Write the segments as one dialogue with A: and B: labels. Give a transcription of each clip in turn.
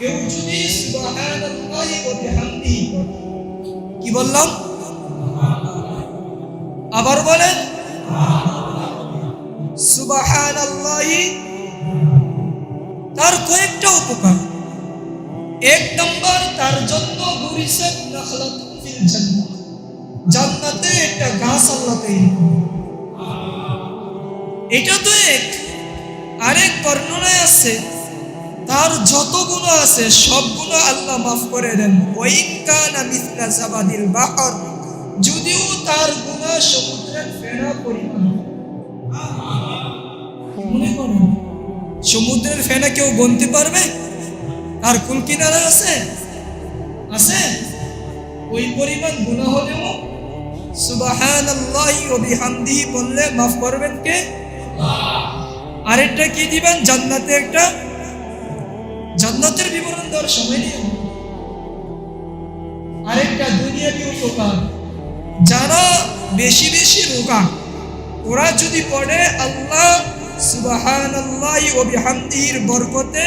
A: কেউ যদি কি বললাম? আবার বলেন। সুবহানাল্লাহি। তার কয়েকটা উপকার। এক নম্বর, তার জন্য গুরিসাত নাখলাতুন ফিল জান্নাতে। একটা গাছ আল্লাহ তৈরি এটা তো এক। আরেক বর্ণনায় আছে তার যত গুণ আছে সবগুলো আল্লাহ মাফ করে দেন। জাবাদিল বাহর, যদিও তার গুণা সমুদ্রের ফেনা পরিমাণ। সমুদ্রের ফেনা কেউ গনতে পারবে? আর কোন কিনারা আছে? আছে? ওই পরিমাণ গুণা হলেও। সুবহানাল্লাহি ওয়া বিহামদিহি বললে মাফ করবেন কে? আরেকটা কি দিবেন? জান্নাতে একটা জান্নাতের বিবরণ দেওয়ার সময় নেই। আরেকটা দুনিয়াবি উপকার যারা বেশি বেশি রোগা, ওরা যদি পড়ে, আল্লাহ সুবহানাল্লাহি ওয়া বিহামদিহির বরকতে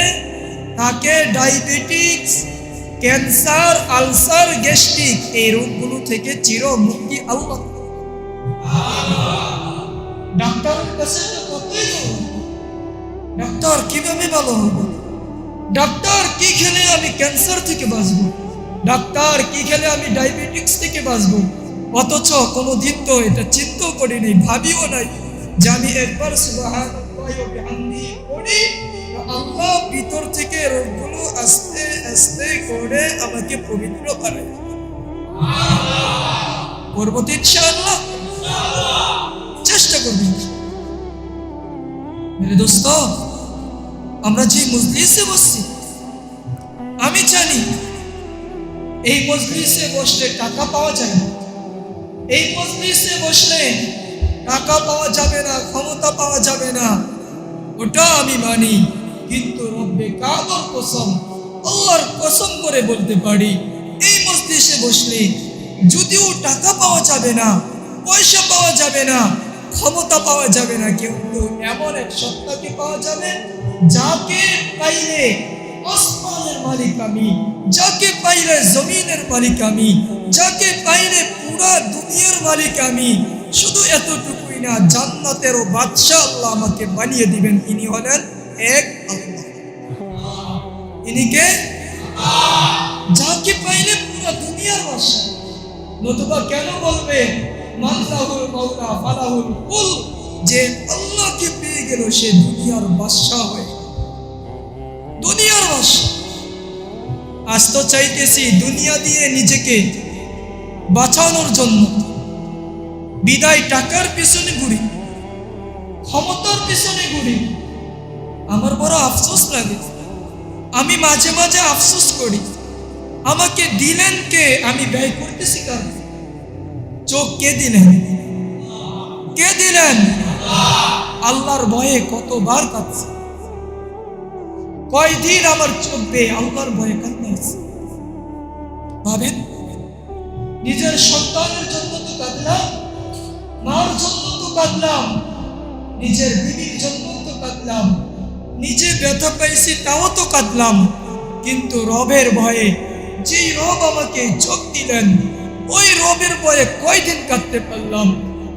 A: তাকে ডায়াবেটিক্স ক্যান্সার, আলসার, গ্যাস্ট্রিক এই রোগগুলো থেকে চির মুক্তি আল্লাহ ডাক্তারের কতই। ডাক্তার কীভাবে ভালো হবে ডাক্তার কি খেলে আমি ক্যান্সার থেকে বাঁচবো? ডাক্তার কি খেলে আমি ডায়াবেটিক্স থেকে বাঁচবো? অথচ কোনো দিন তো এটা চিন্তাও করি নাই ভাবিও নাই যে আমি একবার আল্লাহ ভিতর থেকে রোগগুলো আস্তে আস্তে করে আমাকে পবিত্র করে করব তো ইনশাআল্লাহ। চেষ্টা করব। মেরে দোস্ত আমরা যে মজলিসে বসছি, আমি জানি এই মজলিসে বসলে টাকা পাওয়া যায় না। এই মজলিসে বসলে টাকা পাওয়া যাবে না, ক্ষমতা পাওয়া যাবে না। ওটা আমি মানি, কিন্তু রব্বে কাবার কসম, আল্লাহর কসম করে বলতে পারি, এই মজলিসে বসলে যদিও টাকা পাওয়া যাবে না, পয়সা পাওয়া যাবে না ক্ষমতা পাওয়া যাবে না কিন্তু এমন এক সত্তাকে পাওয়া যাবে যাকে পাইলে আসমানের মালিক আমি, যাকে পাইলে জমিনের মালিক আমি, যাকে পাইলে পুরা দুনিয়ার মালিক আমি। শুধু এতটুকুই না, জান্নাতেরও বাদশাহ আল্লাহ আমাকে বানিয়ে দিবেন। তিনি হলেন এক আল্লাহ। ইনি কে? যাকে পাইলে পুরা দুনিয়ার বাদশাহ। নতুবা কেন বলবে? যে আল্লাহকে পেয়ে গেল সে দুনিয়ার বাদশাহ হয়ে। দুনিয়ার বাদশাহ। আজ তো চাইতেছি দুনিয়া দিয়ে নিজেকে বাঁচানোর জন্য। বিদায় টাকার পিছনে ঘুরি, ক্ষমতার পিছনে ঘুরি। আমার বড় আফসোস লাগে। আমি মাঝে মাঝে আফসোস করি। আমাকে দিলেন কে? আমি ব্যয় করতেছি কার? চোখ কে দিলেন? কে দিলেন? আল্লাহর ভয়ে কতবার কাঁদছে। কয়দিন আমার চোখ বেয়ে আল্লাহর ভয়ে কাঁদছে ভাবেন? নিজের সন্তানের জন্য তো কাঁদলাম, মার জন্য তো কাঁদলাম, নিজের বিবির জন্য তো কাঁদলাম, নিজে ব্যথা পাইছি তাও তো কাঁদলাম, কিন্তু রবের ভয়ে যেই রব আমাকে চোখ দিলেন ওই রবের ভয়ে কয়দিন কাঁদতে পারলাম?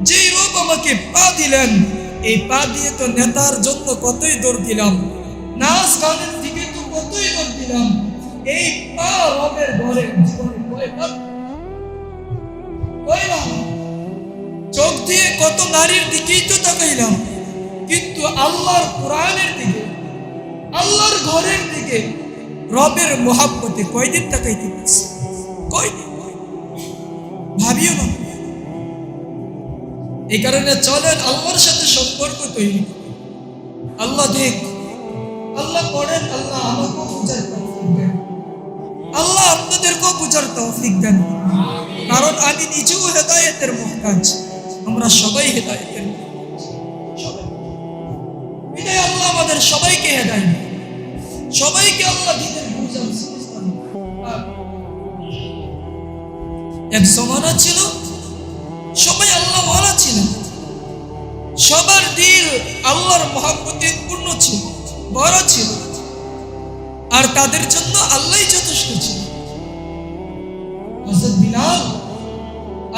A: যেই রব আমাকে পা দিলেন, এই পা দিয়ে তো নেতার জন্য কতই দৌড় দিলাম? নাচ গানের দিকে তো কতই দৌড় দিলাম? এই পা রবের ঘরে চোখ দিয়ে কত নারীর দিকেই তো তাকাইলাম, কিন্তু আল্লাহর কোরআনের দিকে, আল্লাহর ঘরের দিকে রবের মোহাব্বতে কয়দিন তাকাইতে পারছি? কয়দিন? ভাবিও না এই কারণে চলেন আল্লাহর সাথে সম্পর্ক তৈরি আল্লাহ দেখ, আল্লাহ করেন আল্লাহ আমাকেও বুঝার আল্লাহ আপনাদেরকেও বুঝার তৌফিক দেন কারণ আমি নিজেও হেদায়েতের মহতাজ আমরা সবাই হেদায়েতের। সবাই। আল্লাহ আমাদের সবাইকে হেদায়েত দেন। সবাইকে আল্লাহ দিনের বুঝান এক জমানা ছিল, সবাই আল্লাহ ওয়ালা ছিলেন। সবার দিল আল্লাহর মহাব্বতে পূর্ণ ছিল, বড় ছিল। আর তাদের জন্য আল্লাহই যথেষ্ট ছিল। হযরত বিলাল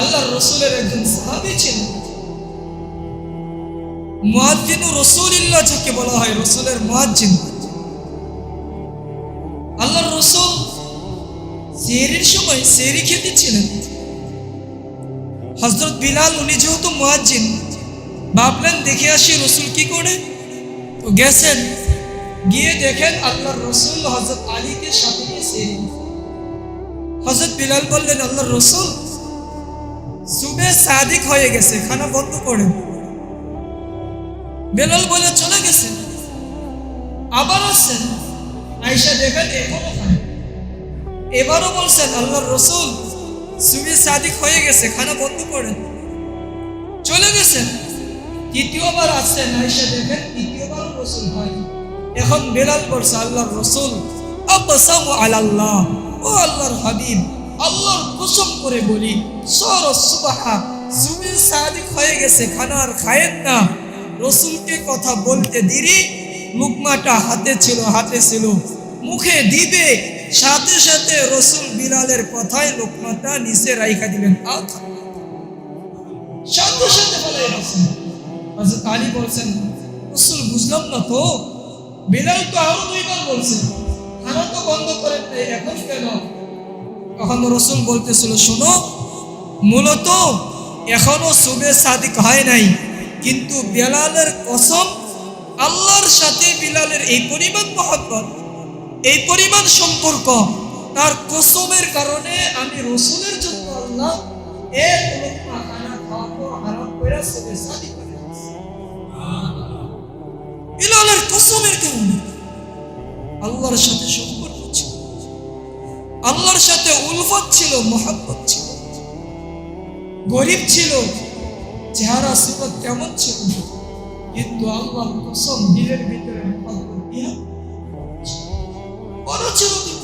A: আল্লাহর রসুলের একজন সাহাবী ছিলেন। মুয়াজ্জিন রসুলিল্লাহ যাকে বলা হয় রসুলের মুয়াজ্জিন সেহরির সময় সেহরি খেতে ছিলেন। হজরত বিলাল, উনি যেহেতু মুয়াজ্জিন, ভাবলেন, দেখে আসি রসুল কি করে? তো গেছেন, গিয়ে দেখেন আল্লাহর রসুল হজরত আলীকে সাথে নিয়ে হজরত বিলাল বললেন, আল্লাহর রসুল সুবে সাদিক হয়ে গেছে, খানা বন্ধ করেন। বেলাল বলে, চলে গেছেন, আবার আসছেন? আয়সা দেখেন, এখনও খায় এবারও বলছেন, আল্লাহর রসুল সুবে সাদিক হয়ে গেছে, খানা বন্ধ করেন। চলে গেছেন। তৃতীয়বার আসছেন আয়সা দেখেন, তৃতীয়বারও রসুল হয়। এখন বেলাল বলছে, আল্লাহর রসুল আব্বাসামু আলাল্লাহ, ও আল্লাহর হাবিব, আল্লাহর কসম করে বলি সর সুবাহা সুবে সাদিক হয়ে গেছে, খানা আর খায়েন না। রসুলকে কথা বলতে দেরি লুকমাটা হাতে ছিল হাতে ছিল, মুখে দিবে সাথে সাথে রসুল বিলালের কথায় লোকমাটা নিচে রাইখা দিলেন। সাথে সাথে বন্ধ এখন বলতেছিল, শোনো, মূলত এখনও সুবে নাই। কিন্তু বেলালের কসম, আল্লাহর সাথে বিলালের এই পরিমাণ মহব্বত এই পরিমাণ সম্পর্ক, তার কসমের কারণে আমি রসুলের জন্য আল্লাহ এক লোকমা কসমের কারণে আল্লাহর সাথে সম্পর্ক ছিল, আল্লাহর সাথে উলফত ছিল, মহাব্বত ছিল। গরিব ছিল, চেহারা সুরত কেমন ছিল? কিন্তু আল্লাহ কসম দিলের ভিতরে オロチョ